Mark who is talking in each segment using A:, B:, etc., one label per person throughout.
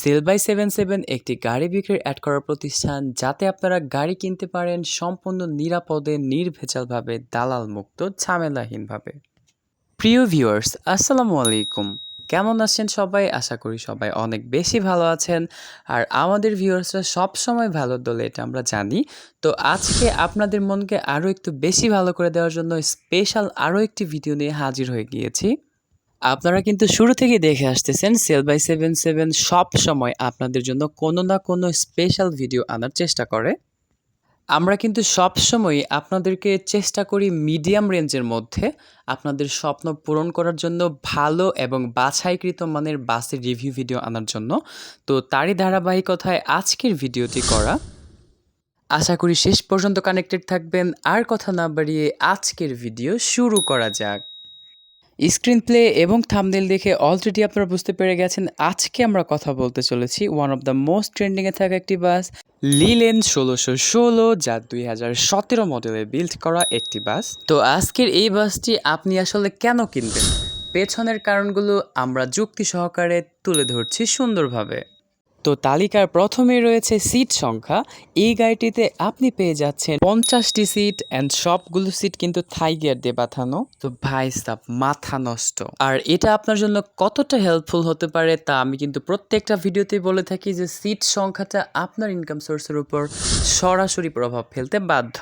A: Sell by seven seven একটি গাড়ি বিক্রির অ্যাড করার প্রতিষ্ঠান যাতে আপনারা গাড়ি কিনতে পারেন সম্পূর্ণ নিরাপদে, নির্ভেজালভাবে দালাল মুক্ত ঝামেলাহীনভাবে। প্রিয় ভিউয়ার্স আসসালামু আলাইকুম। কেমন আছেন সবাই? আশা করি সবাই অনেক বেশি ভালো আছেন। আর আমাদের ভিউয়ার্সরা সব সময় ভালো দলে, এটা আমরা জানি। তো আজকে আপনাদের মনকে আরও একটু বেশি ভালো করে দেওয়ার জন্য স্পেশাল আরও একটি ভিডিও নিয়ে হাজির হয়ে গিয়েছি। আপনারা কিন্তু শুরু থেকেই দেখে আসতেছেন সেল বাই সেভেন সেভেন সব সময় আপনাদের জন্য কোনো না কোনো স্পেশাল ভিডিও আনার চেষ্টা করে। আমরা কিন্তু সব সময় আপনাদেরকে চেষ্টা করি মিডিয়াম রেঞ্জের মধ্যে আপনাদের স্বপ্ন পূরণ করার জন্য ভালো এবং বাছাইকৃত মানের বাসের রিভিউ ভিডিও আনার জন্য। তো তারই ধারাবাহিকতায় আজকের ভিডিওটি করা। আশা করি শেষ পর্যন্ত কানেক্টেড থাকবেন। আর কথা না বাড়িয়ে আজকের ভিডিও শুরু করা যাক। স্ক্রিন প্লে এবং থামনেল দেখে অলরেডি আপনারা বুঝতে পেরে গেছেন আজকে আমরা কথা বলতে চলেছি ওয়ান অফ দ্য মোস্ট ট্রেন্ডিংয়ে থাকা একটি বাস লিলেন ষোলোশো ষোলো, যা দুই হাজার সতেরো মডেলে বিল্ড করা একটি বাস। তো আজকের এই বাসটি আপনি আসলে কেন কিনবেন? পেছনের কারণগুলো আমরা যুক্তি সহকারে তুলে ধরছি সুন্দরভাবে। তো তালিকার প্রথমে রয়েছে সিট সংখ্যা। এই গাড়িটিতে আপনি পেয়ে যাচ্ছেন পঞ্চাশটি সিট অ্যান্ড সবগুলো সিট কিন্তু থাই গিয়ার দিয়ে বাঁধানো। তো ভাই সাপ মাথা নষ্ট। আর এটা আপনার জন্য কতটা হেল্পফুল হতে পারে তা আমি কিন্তু প্রত্যেকটা ভিডিওতেই বলে থাকি যে সিট সংখ্যাটা আপনার ইনকাম সোর্সের উপর সরাসরি প্রভাব ফেলতে বাধ্য।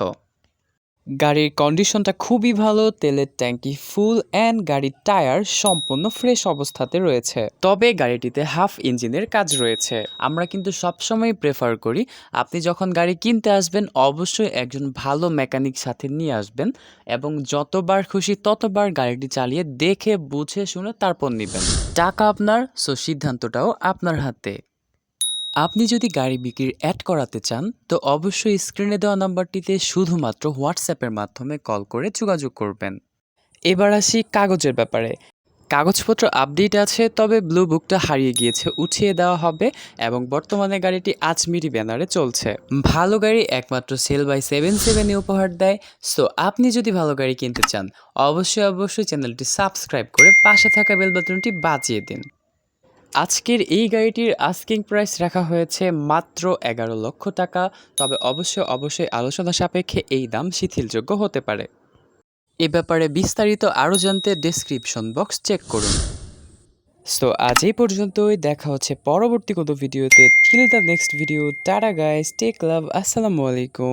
A: গাড়ির কন্ডিশনটা খুবই ভালো, তেলের ট্যাঙ্কি ফুল অ্যান্ড গাড়ির টায়ার সম্পূর্ণ ফ্রেশ অবস্থাতে রয়েছে। তবে গাড়িটিতে হাফ ইঞ্জিনের কাজ রয়েছে। আমরা কিন্তু সবসময় প্রেফার করি, আপনি যখন গাড়ি কিনতে আসবেন, অবশ্যই একজন ভালো মেকানিক সাথে নিয়ে আসবেন এবং যতবার খুশি ততবার গাড়িটি চালিয়ে দেখে, বুঝে, শুনে তারপর নেবেন। টাকা আপনার সো সিদ্ধান্তটাও আপনার হাতে। আপনি যদি গাড়ি বিক্রির অ্যাড করাতে চান, তো অবশ্যই স্ক্রিনে দেওয়া নাম্বারটিতে শুধুমাত্র হোয়াটসঅ্যাপের মাধ্যমে কল করে যোগাযোগ করবেন। এবার আসি কাগজের ব্যাপারে। কাগজপত্র আপডেট আছে, তবে ব্লু বুকটা হারিয়ে গিয়েছে, উঠিয়ে দেওয়া হবে এবং বর্তমানে গাড়িটি আজমিরি ব্যানারে চলছে। ভালো গাড়ি একমাত্র সেল বাই সেভেন সেভেনে উপহার দেয়, সো আপনি যদি ভালো গাড়ি কিনতে চান, অবশ্যই অবশ্যই চ্যানেলটি সাবস্ক্রাইব করে পাশে থাকা বেল বাটনটি বাজিয়ে দিন। আজকের এই গাড়িটির আস্কিং প্রাইস রাখা হয়েছে মাত্র এগারো লক্ষ টাকা। তবে অবশ্যই অবশ্যই আলোচনা সাপেক্ষে এই দাম শিথিলযোগ্য হতে পারে। এ ব্যাপারে বিস্তারিত আরও জানতে ডেসক্রিপশন বক্স চেক করুন। সো আজ এই পর্যন্তই। দেখা হচ্ছে পরবর্তী কোনো ভিডিওতে। Till the next video tata guys take love আসসালামু আলাইকুম।